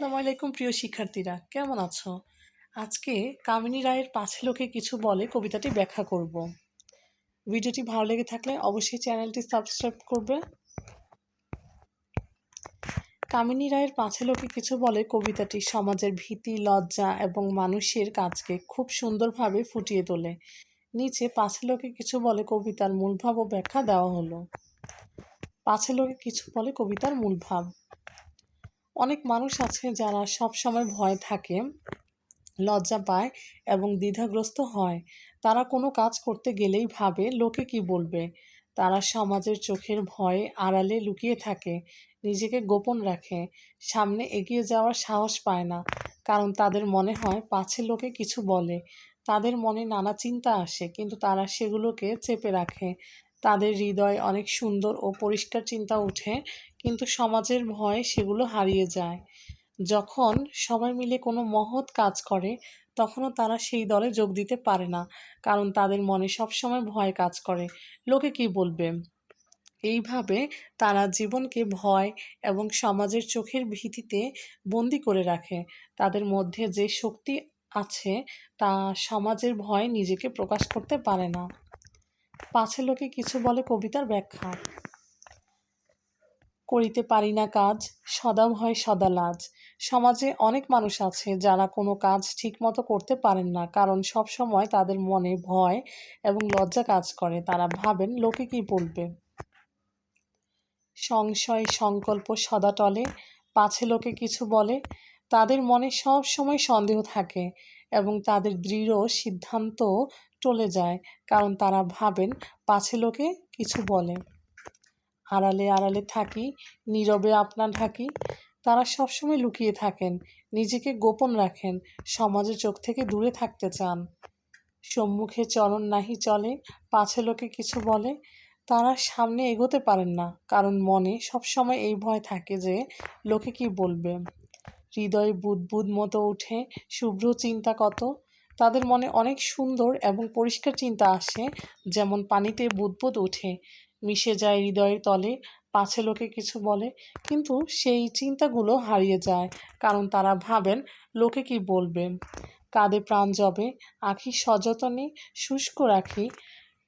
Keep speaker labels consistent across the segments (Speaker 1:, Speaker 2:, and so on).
Speaker 1: আসসালামু আলাইকুম, প্রিয় শিক্ষার্থীরা। কেমন আছো? আজকে কামিনী রায়ের পাঁচে লোকে কিছু বলে কবিতাটি ব্যাখ্যা করব। ভিডিওটি ভালো লেগে থাকলে অবশ্যই চ্যানেলটি সাবস্ক্রাইব করবে। কামিনী রায়ের পাঁচে লোকে কিছু বলে কবিতাটি সমাজের ভীতি, লজ্জা এবং মানুষের কাজকে খুব সুন্দরভাবে ফুটিয়ে তোলে। নিচে পাঁচে লোকে কিছু বলে কবিতার মূলভাব ও ব্যাখ্যা দেওয়া হলো। পাঁচে লোকে কিছু বলে কবিতার মূল ভাব অনেক মানুষ আছে যারা সব সময় ভয় থাকে, লজ্জা পায় এবং দ্বিধাগ্রস্ত হয়। তারা কোনো কাজ করতে গেলেই ভাবে, লোকে কি বলবে? তারা সমাজের চোখের ভয়ে আড়ালে লুকিয়ে থাকে, নিজেকে গোপন রাখে, সামনে এগিয়ে যাওয়ার সাহস পায় না। কারণ তাদের মনে হয়, পাছে লোকে কিছু বলে। তাদের মনে নানা চিন্তা আসে, কিন্তু তারা সেগুলোকে চেপে রাখে। তাদের হৃদয় অনেক সুন্দর ও পরিষ্কার চিন্তা ওঠে, কিন্তু সমাজের ভয় সেগুলো হারিয়ে যায়। যখন সবাই মিলে কোনো মহৎ কাজ করে, তখনও তারা সেই দলে যোগ দিতে পারে না, কারণ তাদের মনে সবসময় ভয় কাজ করে। লোকে কি বলবে? এইভাবে তারা জীবনকে ভয় এবং সমাজের চোখের ভীতিতে বন্দি করে রাখে। তাদের মধ্যে যে শক্তি আছে, তা সমাজের ভয় নিজেকে প্রকাশ করতে পারে না। পাছে লোকে কিছু বলে কবিতার ব্যাখ্যা। করিতে পারি না কাজ সদা ভয় সদা লাজ। সমাজে অনেক মানুষ আছে যারা কোনো কাজ ঠিকমতো করতে পারেন না, কারণ সব সময় তাদের মনে ভয় এবং লজ্জা কাজ করে। তারা ভাবেন, লোকে কি বলবে? সংশয়, সংকল্প সদা টলে। পাছে লোকে কিছু বলে তাদের মনে সব সময় সন্দেহ থাকে এবং তাদের দৃঢ় সিদ্ধান্ত টলে যায়, কারণ তারা ভাবেন পাছে লোকে কিছু বলে। আড়ালে আড়ালে থাকি, নীরবে আপনার ঢাকি। তারা সবসময় লুকিয়ে থাকেন, নিজেকে গোপন রাখেন সমাজের চোখ থেকে দূরে থাকতে চান। সম্মুখে চরণ নাহি চলে, পাছে লোকে কিছু বলে। তারা সামনে এগোতে পারেন না, কারণ মনে সবসময় এই ভয় থাকে যে, লোকে কি বলবে? হৃদয়ে বুদবুদ মতো উঠে শুভ্র চিন্তা কত। তাদের মনে অনেক সুন্দর এবং পরিষ্কার চিন্তা আসে, যেমন পানিতে বুদবুদ উঠে মিশে যায় হৃদয়ের তলে, পাছে লোকে কিছু বলে, কিন্তু সেই চিন্তাগুলো হারিয়ে যায়, কারণ তারা ভাবেন লোকে কি বলবে কাঁধে প্রাণ জবে, আখি সযতনে, শুষ্ক রাখি।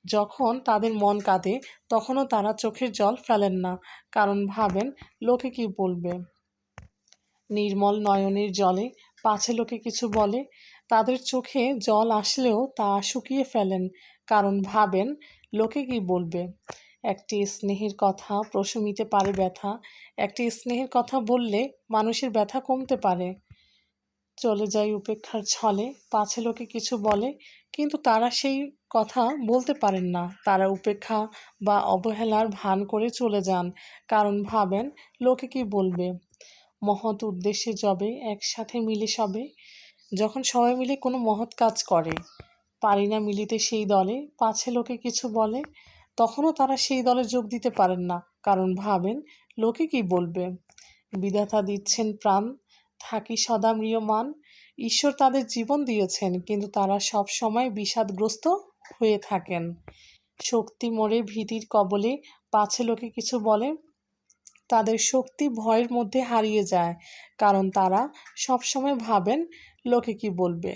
Speaker 1: যখন তাদের মন কাঁদে, তখনও তারা চোখের জল ফেলেন না, কারণ ভাবেন লোকে কি বলবে। নির্মল নয়নের জলে, পাছে লোকে কিছু বলে, তাদের চোখে জল আসলেও তা শুকিয়ে ফেলেন, কারণ ভাবেন, লোকে কি বলবে? একটি স্নেহের কথা প্রশমিতে পারে ব্যথা, একটি স্নেহের কথা বললে মানুষের ব্যথা কমতে পারে। চলে যায় উপেক্ষার ছলে, পাছে লোকে কিছু বলে, কিন্তু তারা সেই কথা বলতে পারেন না। তারা উপেক্ষা বা অবহেলার ভান করে চলে যান, কারণ ভাবেন, লোকে কি বলবে? মহৎ উদ্দেশ্যে যবে, একসাথে মিলে সবে। যখন সবাই মিলে কোনো মহৎ কাজ করে পারি না মিলিতে সেই দলে, পাছে লোকে কিছু বলে, তখনও তারা সেই দলে যোগ দিতে পারেন না। কারণ ভাবেন, লোকে কি বলবে? বিধাতা দিচ্ছেন প্রাণ, থাকি সদা ম্রিয়মান। ঈশ্বর তাদের জীবন দিয়েছেন, কিন্তু তারা সব সময় বিষাদগ্রস্ত হয়ে থাকেন। শক্তি মরে ভীতির কবলে, পাছে লোকে কিছু বলে তাদের শক্তি ভয়ের মধ্যে হারিয়ে যায় কারণ তারা সবসময় ভাবেন লোকে কি বলবে?